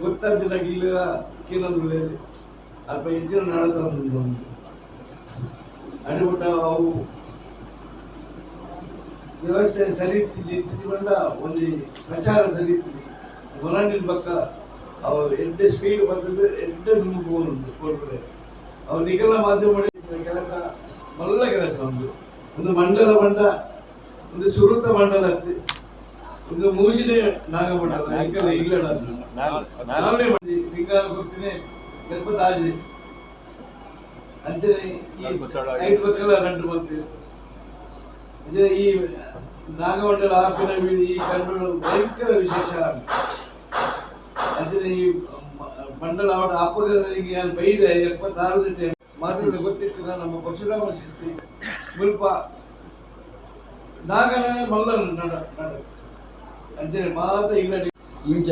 ಗೊತ್ತಾಗ್ತಿದ್ದಾಗಿಲ್ಲ ಕೆಲವೊಂದು ವೇಳೆ? ಅಲ್ಪ ಹೆಚ್ಚಿನ ನಾಡತ ಒಂದು. ಅಡಿಬಿಟ್ಟ ಅವು ವ್ಯವಸ್ಥೆ ಸರಿ ಇತ್ತಿಕೊಂಡ ಒಂದು ಪ್ರಚಾರ ಸರಿ ಹೊರನಿಲ್ ಪಕ್ಕ ಅವ್ರು ಎಂಟು ಸ್ಪೀಡ್ ಬರ್ತದೆ ಎಂಟು ನಿಮ್ಗೆ ಹೋಗುದು ಅವ್ರು ನಿಗಲ ಮಾಧ್ಯಮ ಮಾಡಿ ಕೆಲಸ, ಮಲ್ಲ ಕೆಲಸ ಒಂದು. ಒಂದು ಮಂಡಲ ಮಂಡ, ಒಂದು ಸುರುತ ಮಂಡಲ ಒಂದು ಮೂಜಿನೇ ನಾಗಮಂಡಲ ಯಾಕಂದ್ರೆ ಇಲ್ಲ ನಾವೇ ಮಾಡಿ ವಿಂಗಾಲ ಗುರ್ತಿನೇ ಸ್ವಲ್ಪ ತಾಜಿ ಈ ಐದು ಗೊತ್ತಿಲ್ಲ ಗಂಟು ಬರ್ತೀವಿ ಈ ನಾಗಮಂಡಲ ಆಪಿನ ಈ ಕಂಡು ಭಯಂಕರ ವಿಶೇಷ ಅಂಚನೆ ಈ ಮಂಡಲ ಅವರ ಅಪ್ಪಗರಿಗೆ ನಾನು ಬೈದೆ, ಎಪ್ಪತ್ತಾರು ಜೊತೆ ಮಾತಾಡಲು ಗೊತ್ತಿತ್ತು ನಾನು ನಮ್ಮ ಪರಶುರಾಮ ಶಕ್ತಿ ಮುಲ್ಪ ನಾಗನ ಮಲ್ಲ ನಡ ನಡ. ಅಂತೇಳಿ ಮಾತ ಇಲ್ಲ ಇಂಚ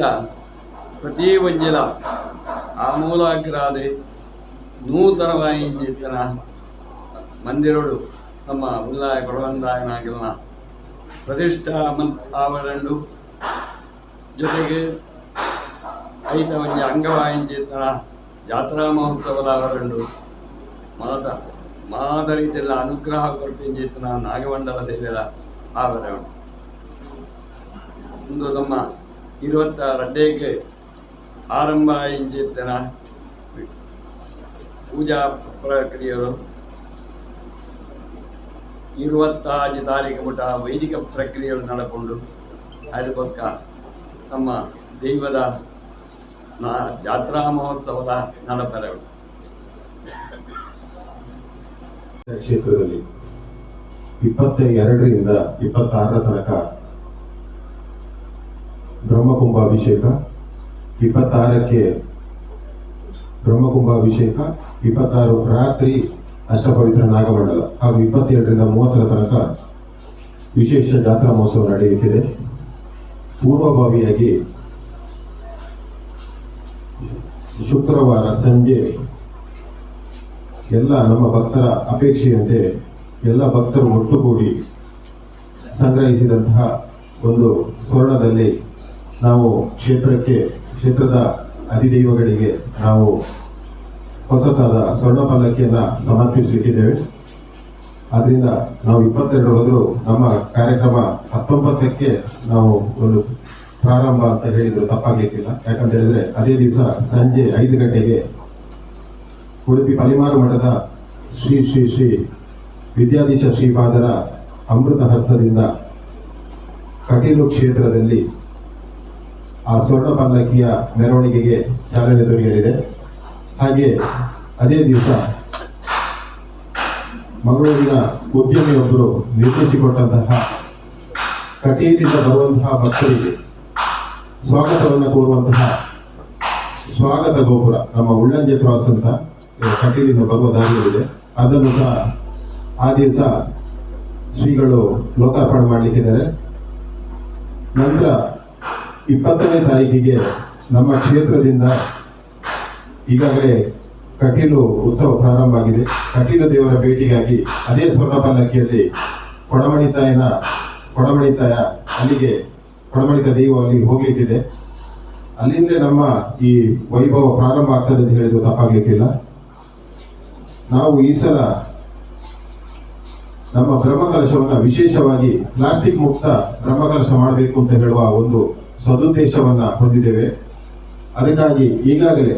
ಪ್ರತಿ ಒಂಜಿಲ ಆಮೂಲಾಗ್ರಾದೆ ಜನ ಮಂದಿರೋಡು ನಮ್ಮ ಉಲ್ಲಾಯ ಕೊಡವಂದಾಯನಾಗಿಲ್ಲ ಪ್ರತಿಷ್ಠಾ ಮನ್ ಆವರಣ ಜೊತೆಗೆ ಐದವಂಜಿ ಅಂಗವಾಯಿಂಜಿ ತನ ಜಾತ್ರಾ ಮಹೋತ್ಸವದ ಅವರಂಡು ಮಾತ ರೀತಿಯಲ್ಲ ಅನುಗ್ರಹ ಕೊಡ್ತಿಂಜಿತ್ತನ ನಾಗಮಂಡಲ ಸೇವೆದ ಆವರಣ. ಇಂದು ನಮ್ಮ ಇರುವಂಥ ರಡ್ಡೆಗೆ ಆರಂಭ ಇಂಜಿತ್ತನ ಪೂಜಾ ಪ್ರಕ್ರಿಯೆಗಳು ಇರುವತ್ತಾರು ತಾರೀಕು ಮಟ್ಟ ವೈದಿಕ ಪ್ರಕ್ರಿಯೆಗಳು ನಡೆಕೊಂಡು ಅದಕ್ಕೋಸ್ಕರ ನಮ್ಮ ದೈವದ ನಾ ಜಾತ್ರಾ ಮಹೋತ್ಸವದ ನಡಪೆರಗಳು ಕ್ಷೇತ್ರದಲ್ಲಿ ಇಪ್ಪತ್ತ ಎರಡರಿಂದ ಇಪ್ಪತ್ತಾರರ ತನಕ ಬ್ರಹ್ಮಕುಂಭಾಭಿಷೇಕ, ಇಪ್ಪತ್ತಾರಕ್ಕೆ ಬ್ರಹ್ಮಕುಂಭಾಭಿಷೇಕ, ಇಪ್ಪತ್ತಾರು ರಾತ್ರಿ ಅಷ್ಟಪವಿತ್ರ ನಾಗಮಂಡಲ ಹಾಗೂ ಇಪ್ಪತ್ತೆರಡರಿಂದ ಮೂವತ್ತರ ತನಕ ವಿಶೇಷ ಜಾತ್ರಾ ಮಹೋತ್ಸವ ನಡೆಯುತ್ತಿದೆ. ಪೂರ್ವಭಾವಿಯಾಗಿ ಶುಕ್ರವಾರ ಸಂಜೆ ಎಲ್ಲ ನಮ್ಮ ಭಕ್ತರ ಅಪೇಕ್ಷೆಯಂತೆ ಎಲ್ಲ ಭಕ್ತರು ಒಟ್ಟುಗೂಡಿ ಸಂಗ್ರಹಿಸಿದಂತಹ ಒಂದು ಸ್ವರ್ಣದಲ್ಲಿ ನಾವು ಕ್ಷೇತ್ರಕ್ಕೆ, ಕ್ಷೇತ್ರದ ಅಧಿದೈವಗಳಿಗೆ ನಾವು ಹೊಸತಾದ ಸ್ವರ್ಣ ಪಲ್ಲಕ್ಕಿಯನ್ನ ಸಮರ್ಪಿಸಲಿಕ್ಕಿದ್ದೇವೆ. ಆದ್ದರಿಂದ ನಾವು ಇಪ್ಪತ್ತೆರಡು ಹೋದರೂ ನಮ್ಮ ಕಾರ್ಯಕ್ರಮ ಹತ್ತೊಂಬತ್ತಕ್ಕೆ ನಾವು ಒಂದು ಪ್ರಾರಂಭ ಅಂತ ಹೇಳಿದ್ರು, ತಪ್ಪಾಗಲಿಕ್ಕಿಲ್ಲ. ಯಾಕಂತ ಹೇಳಿದ್ರೆ ಅದೇ ದಿವಸ ಸಂಜೆ ಐದು ಗಂಟೆಗೆ ಉಡುಪಿ ಪಲಿಮಾರು ಮಠದ ಶ್ರೀ ಶ್ರೀ ಶ್ರೀ ವಿದ್ಯಾಧೀಶ ಶ್ರೀಪಾದರ ಅಮೃತ ಹಸ್ತದಿಂದ ಕಟೀಲು ಕ್ಷೇತ್ರದಲ್ಲಿ ಆ ಸ್ವರ್ಣ ಪಲ್ಲಕ್ಕಿಯ ಮೆರವಣಿಗೆಗೆ ಚಾಲನೆ ದೊರೆಯಲಿದೆ. ಹಾಗೆ ಅದೇ ದಿವಸ ಮಂಗಳೂರಿನ ಉದ್ಯಮಿಯೊಬ್ಬರು ನಿರ್ಮಿಸಿಕೊಟ್ಟಂತಹ ಕಟೀಲಿಂದ ಬರುವಂತಹ ಭಕ್ತರಿಗೆ ಸ್ವಾಗತವನ್ನು ಕೋರುವಂತಹ ಸ್ವಾಗತ ಗೋಪುರ, ನಮ್ಮ ಉಳ್ಳಂಜೆ ಕ್ರಾಸ್ ಅಂತ ಕಟೀಲಿನ ಬರುವ ದಾರಿಯಲ್ಲಿದೆ ಅದನ್ನು ಸಹ ಆ ದಿವಸ ಶ್ರೀಗಳು ಲೋಕಾರ್ಪಣೆ ಮಾಡಲಿಕ್ಕಿದ್ದಾರೆ. ನಂತರ ಇಪ್ಪತ್ತನೇ ತಾರೀಕಿಗೆ ನಮ್ಮ ಕ್ಷೇತ್ರದಿಂದ ಈಗಾಗಲೇ ಕಟೀಲು ಉತ್ಸವ ಪ್ರಾರಂಭ ಆಗಿದೆ. ಕಟೀಲು ದೇವರ ಭೇಟಿಗಾಗಿ ಅದೇ ಸ್ವರ್ಣ ಪಲ್ಲಕ್ಕಿಯಲ್ಲಿ ಕೊಡಮಣಿತಾಯನ, ಕೊಡಮಣಿತಾಯ ಅಲ್ಲಿಗೆ ಕೊಡಮಣಿತ ದೈವ ಅಲ್ಲಿ ಹೋಗ್ಲಿಕ್ಕಿದೆ. ಅಲ್ಲಿಂದ ನಮ್ಮ ಈ ವೈಭವ ಪ್ರಾರಂಭ ಆಗ್ತದೆ ಅಂತ ಹೇಳಿದ್ರು ತಪ್ಪಾಗ್ಲಿಕ್ಕಿಲ್ಲ. ನಾವು ಈ ಸಲ ನಮ್ಮ ಬ್ರಹ್ಮಕಲಶವನ್ನು ವಿಶೇಷವಾಗಿ ಪ್ಲಾಸ್ಟಿಕ್ ಮುಕ್ತ ಬ್ರಹ್ಮಕಲಶ ಮಾಡಬೇಕು ಅಂತ ಹೇಳುವ ಒಂದು ಸದುದ್ದೇಶವನ್ನ ಹೊಂದಿದ್ದೇವೆ. ಅದಕ್ಕಾಗಿ ಈಗಾಗಲೇ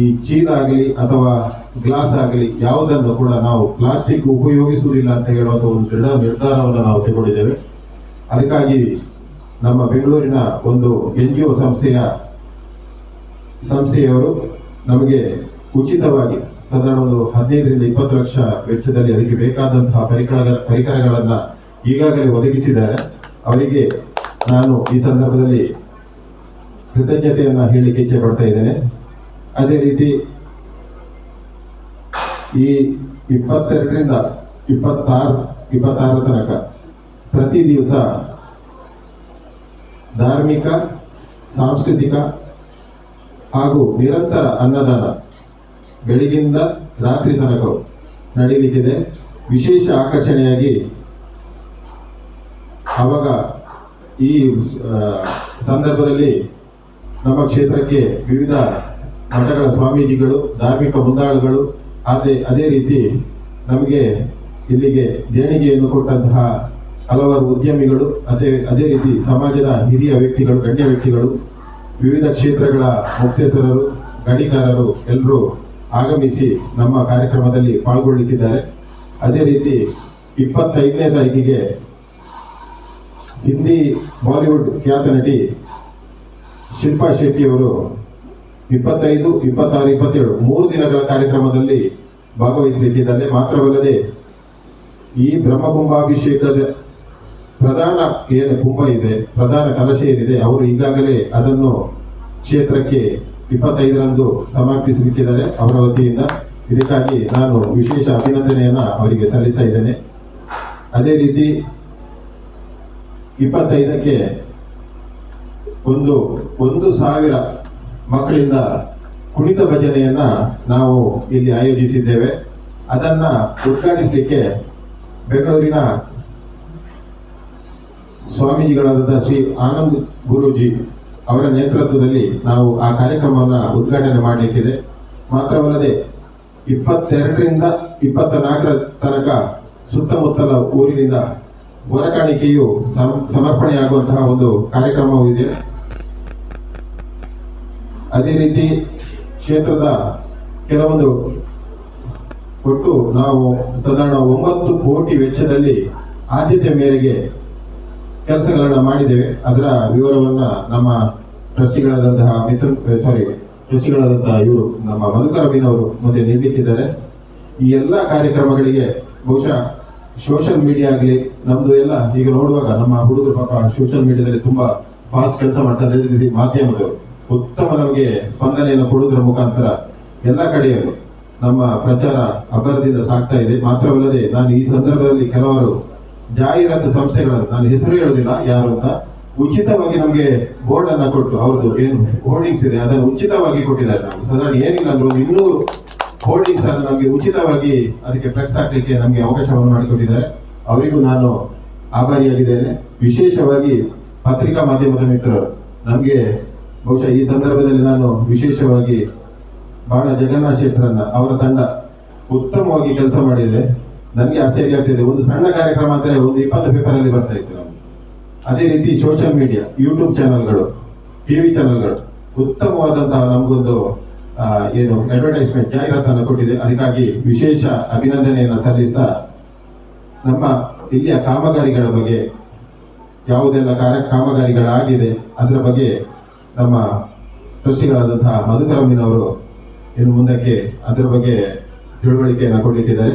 ಈ ಚೀಲ ಆಗಲಿ ಅಥವಾ ಗ್ಲಾಸ್ ಆಗಲಿ ಯಾವುದನ್ನು ಕೂಡ ನಾವು ಪ್ಲಾಸ್ಟಿಕ್ ಉಪಯೋಗಿಸುವುದಿಲ್ಲ ಅಂತ ಹೇಳುವಂಥ ಒಂದು ದೃಢ ನಿರ್ಧಾರವನ್ನು ನಾವು ತಗೊಂಡಿದ್ದೇವೆ ಅದಕ್ಕಾಗಿ ನಮ್ಮ ಬೆಂಗಳೂರಿನ ಒಂದು ಎನ್ ಜಿ ಒ ಸಂಸ್ಥೆಯ ಸಂಸ್ಥೆಯವರು ನಮಗೆ ಉಚಿತವಾಗಿ ಸಾಧಾರಣ ಒಂದು ಹದಿನೈದರಿಂದ ಇಪ್ಪತ್ತು ಲಕ್ಷ ವೆಚ್ಚದಲ್ಲಿ ಅದಕ್ಕೆ ಬೇಕಾದಂತಹ ಪರಿಕರ ಪರಿಕರಗಳನ್ನು ಈಗಾಗಲೇ ಒದಗಿಸಿದ್ದಾರೆ. ಅವರಿಗೆ ನಾನು ಈ ಸಂದರ್ಭದಲ್ಲಿ ಕೃತಜ್ಞತೆಯನ್ನು ಹೇಳಲಿಕ್ಕೆ ಇಚ್ಛೆ ಪಡ್ತಾ ಇದ್ದೇನೆ. ಅದೇ ರೀತಿ ಈ ಇಪ್ಪತ್ತೆರಡರಿಂದ ಇಪ್ಪತ್ತಾರು ಇಪ್ಪತ್ತಾರರ ತನಕ ಪ್ರತಿ ದಿವಸ ಧಾರ್ಮಿಕ, ಸಾಂಸ್ಕೃತಿಕ ಹಾಗೂ ನಿರಂತರ ಅನ್ನದಾನ ಬೆಳಗಿಂದ ರಾತ್ರಿ ತನಕ ನಡೀಲಿಕ್ಕಿದೆ. ವಿಶೇಷ ಆಕರ್ಷಣೆಯಾಗಿ ಆವಾಗ ಈ ಸಂದರ್ಭದಲ್ಲಿ ನಮ್ಮ ಕ್ಷೇತ್ರಕ್ಕೆ ವಿವಿಧ ಮಠಗಳ ಸ್ವಾಮೀಜಿಗಳು, ಧಾರ್ಮಿಕ ಮುಂದಾಳುಗಳು, ಅದೇ ಅದೇ ರೀತಿ ನಮಗೆ ಇಲ್ಲಿಗೆ ದೇಣಿಗೆಯನ್ನು ಕೊಟ್ಟಂತಹ ಹಲವಾರು ಉದ್ಯಮಿಗಳು, ಅದೇ ಅದೇ ರೀತಿ ಸಮಾಜದ ಹಿರಿಯ ವ್ಯಕ್ತಿಗಳು, ಗಣ್ಯ ವ್ಯಕ್ತಿಗಳು, ವಿವಿಧ ಕ್ಷೇತ್ರಗಳ ಮುಖ್ಯಸ್ಥರರು ಗಣಿಕಾರರು ಎಲ್ಲರೂ ಆಗಮಿಸಿ ನಮ್ಮ ಕಾರ್ಯಕ್ರಮದಲ್ಲಿ ಪಾಲ್ಗೊಳ್ಳುತ್ತಿದ್ದಾರೆ ಅದೇ ರೀತಿ ಇಪ್ಪತ್ತೈದನೇ ತಾರೀಕಿಗೆ ಹಿಂದಿ ಬಾಲಿವುಡ್ ಖ್ಯಾತ ನಟಿ ಶಿಲ್ಪಾ ಶೆಟ್ಟಿ ಅವರು ಇಪ್ಪತ್ತೈದು, ಇಪ್ಪತ್ತಾರು, ಇಪ್ಪತ್ತೇಳು ಮೂರು ದಿನಗಳ ಕಾರ್ಯಕ್ರಮದಲ್ಲಿ ಭಾಗವಹಿಸಲಿಕ್ಕಿದ್ದಾರೆ. ಮಾತ್ರವಲ್ಲದೆ ಈ ಬ್ರಹ್ಮಕುಂಭಾಭಿಷೇಕದ ಪ್ರಧಾನ ಏನು ಕುಂಭ ಇದೆ, ಪ್ರಧಾನ ಕಲಶ ಏನಿದೆ, ಅವರು ಈಗಾಗಲೇ ಅದನ್ನು ಕ್ಷೇತ್ರಕ್ಕೆ ಇಪ್ಪತ್ತೈದರಂದು ಸಮರ್ಪಿಸಲಿಕ್ಕಿದ್ದಾರೆ ಅವರ ವತಿಯಿಂದ. ಇದಕ್ಕಾಗಿ ನಾನು ವಿಶೇಷ ಅಭಿನಂದನೆಯನ್ನು ಅವರಿಗೆ ಸಲ್ಲಿಸ್ತಾ ಇದ್ದೇನೆ. ಅದೇ ರೀತಿ ಇಪ್ಪತ್ತೈದಕ್ಕೆ ಒಂದು ಒಂದು ಸಾವಿರ ಮಕ್ಕಳಿಂದ ಕುಣಿತ ಭಜನೆಯನ್ನು ನಾವು ಇಲ್ಲಿ ಆಯೋಜಿಸಿದ್ದೇವೆ. ಅದನ್ನ ಉದ್ಘಾಟಿಸಲಿಕ್ಕೆ ಬೆಂಗಳೂರಿನ ಸ್ವಾಮೀಜಿಗಳಾದ ಶ್ರೀ ಆನಂದ್ ಗುರೂಜಿ ಅವರ ನೇತೃತ್ವದಲ್ಲಿ ನಾವು ಆ ಕಾರ್ಯಕ್ರಮವನ್ನು ಉದ್ಘಾಟನೆ ಮಾಡಲಿಕ್ಕಿದೆ. ಮಾತ್ರವಲ್ಲದೆ ಇಪ್ಪತ್ತೆರಡರಿಂದ ಇಪ್ಪತ್ತ ನಾಲ್ಕರ ತನಕ ಸುತ್ತಮುತ್ತಲ ಊರಿನಿಂದ ಹೊರಕಾಣಿಕೆಯು ಸಮ- ಸಮರ್ಪಣೆಯಾಗುವಂತಹ ಒಂದು ಕಾರ್ಯಕ್ರಮವೂ ಇದೆ. ಅದೇ ರೀತಿ ಕ್ಷೇತ್ರದ ಕೆಲವೊಂದು ಕೊಟ್ಟು ನಾವು ಸಾಧಾರಣ ಒಂಬತ್ತು ಕೋಟಿ ವೆಚ್ಚದಲ್ಲಿ ಆದ್ಯತೆ ಮೇರೆಗೆ ಕೆಲಸಗಳನ್ನ ಮಾಡಿದ್ದೇವೆ. ಅದರ ವಿವರವನ್ನ ನಮ್ಮ ಟ್ರಸ್ಟಿಗಳಾದಂತಹ ಮಿತ್ರ ಸಾರಿ ಟ್ರಸ್ಟಿಗಳಾದಂತಹ ಇವರು, ನಮ್ಮ ಮಧುಕರ ಅವರು ಮುಂದೆ ನಿರ್ಮಿಸಿದ್ದಾರೆ. ಈ ಎಲ್ಲ ಕಾರ್ಯಕ್ರಮಗಳಿಗೆ ಬಹುಶಃ ಸೋಷಿಯಲ್ ಮೀಡಿಯಾ ಆಗಲಿ, ನಮ್ದು ಎಲ್ಲ ಈಗ ನೋಡುವಾಗ ನಮ್ಮ ಹುಡುಗರು ಪಾಪ ಸೋಷಿಯಲ್ ಮೀಡಿಯಾದಲ್ಲಿ ತುಂಬಾ ಫಾಸ್ಟ್ ಕೆಲಸ ಮಾಡ್ತಾರೆ ಮಾಧ್ಯಮದವರು. ಉತ್ತಮ ನಮಗೆ ಸ್ಪಂದನೆಯನ್ನು ಕೊಡುವುದರ ಮುಖಾಂತರ ಎಲ್ಲ ಕಡೆಯಲ್ಲೂ ನಮ್ಮ ಪ್ರಚಾರ ಅಬ್ಬರದಿಂದ ಸಾಗ್ತಾ ಇದೆ. ಮಾತ್ರವಲ್ಲದೆ ನಾನು ಈ ಸಂದರ್ಭದಲ್ಲಿ ಕೆಲವರು ಜಾಹೀರಾತು ಸಂಸ್ಥೆಗಳನ್ನು ನಾನು ಹೆಸರು ಹೇಳೋದಿಲ್ಲ ಯಾರು ಅಂತ, ಉಚಿತವಾಗಿ ನಮಗೆ ಬೋರ್ಡ್ ಅನ್ನ ಕೊಟ್ಟು, ಅವ್ರದ್ದು ಏನು ಹೋರ್ಡಿಂಗ್ಸ್ ಇದೆ, ಅದನ್ನು ಉಚಿತವಾಗಿ ಕೊಟ್ಟಿದ್ದಾರೆ ನಾವು. ಸಾಧಾರಣ ಏನಿಲ್ಲ ಅಂದ್ರೆ ಇನ್ನೂರು ಹೋರ್ಡಿಂಗ್ಸ್ ಅನ್ನು ನಮಗೆ ಉಚಿತವಾಗಿ ಅದಕ್ಕೆ ಫ್ಲೆಕ್ಸ್ ಹಾಕಲಿಕ್ಕೆ ನಮಗೆ ಅವಕಾಶವನ್ನು ಮಾಡಿಕೊಟ್ಟಿದ್ದಾರೆ. ಅವರಿಗೂ ನಾನು ಆಭಾರಿಯಾಗಿದ್ದೇನೆ ವಿಶೇಷವಾಗಿ ಪತ್ರಿಕಾ ಮಾಧ್ಯಮದ ಮಿತ್ರರು, ನಮಗೆ ಬಹುಶಃ ಈ ಸಂದರ್ಭದಲ್ಲಿ ನಾನು ವಿಶೇಷವಾಗಿ ಬಹಳ ಜಗನ್ನಾಥ್ ಶೆಟ್ಟರನ್ನ ಅವರ ತಂಡ ಉತ್ತಮವಾಗಿ ಕೆಲಸ ಮಾಡಿದೆ. ನನಗೆ ಆಶ್ಚರ್ಯ ಆಗ್ತಿದೆ ಒಂದು ಸಣ್ಣ ಕಾರ್ಯಕ್ರಮ ಅಂದರೆ ಒಂದು ಇಪ್ಪತ್ತು ಪೇಪರ್ ಅಲ್ಲಿ ಬರ್ತಾ ಇತ್ತು ನಮ್ಗೆ. ಅದೇ ರೀತಿ ಸೋಷಿಯಲ್ ಮೀಡಿಯಾ ಯೂಟ್ಯೂಬ್ ಚಾನೆಲ್ಗಳು ಟಿವಿ ಚಾನೆಲ್ಗಳು ಉತ್ತಮವಾದಂತಹ ನಮಗೊಂದು ಏನು ಅಡ್ವರ್ಟೈಸ್ಮೆಂಟ್ ಜಾಹೀರಾತನ್ನು ಕೊಟ್ಟಿದೆ. ಅದಕ್ಕಾಗಿ ವಿಶೇಷ ಅಭಿನಂದನೆಯನ್ನು ಸಲ್ಲಿಸ್ತಾ ನಮ್ಮ ಇಲ್ಲಿಯ ಕಾಮಗಾರಿಗಳ ಬಗ್ಗೆ, ಯಾವುದೆಲ್ಲ ಕಾರ್ಯ ಕಾಮಗಾರಿಗಳಾಗಿದೆ, ಅದರ ಬಗ್ಗೆ ನಮ್ಮ ಟ್ರಸ್ಟಿಗಳಾದಂತಹ ಮಧುಕರಮ್ಮಿನವರು ಇನ್ನು ಮುಂದಕ್ಕೆ ಅದರ ಬಗ್ಗೆ ತಿಳುವಳಿಕೆಯನ್ನು ಕೊಡಲಿಕ್ಕಿದ್ದಾರೆ.